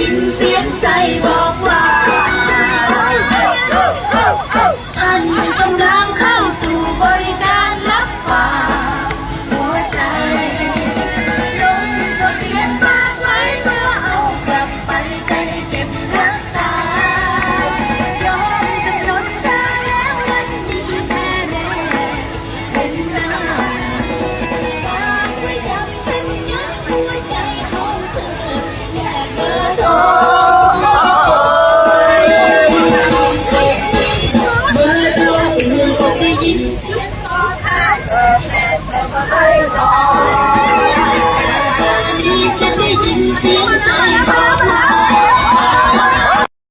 ยินเสียงใจบอกว่าอันนี้ต้อง 开花天的